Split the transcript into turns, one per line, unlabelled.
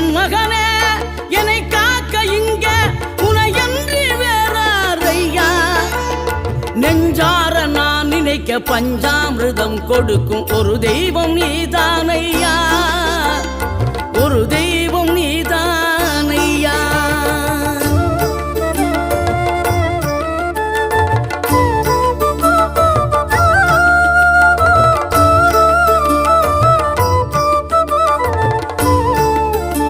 மகனே என்னை காக்க இங்க உனையன்றி வேறாரையா? நெஞ்சார நான் நினைக்க பஞ்சாமிருதம் கொடுக்கும் ஒரு தெய்வம் நீ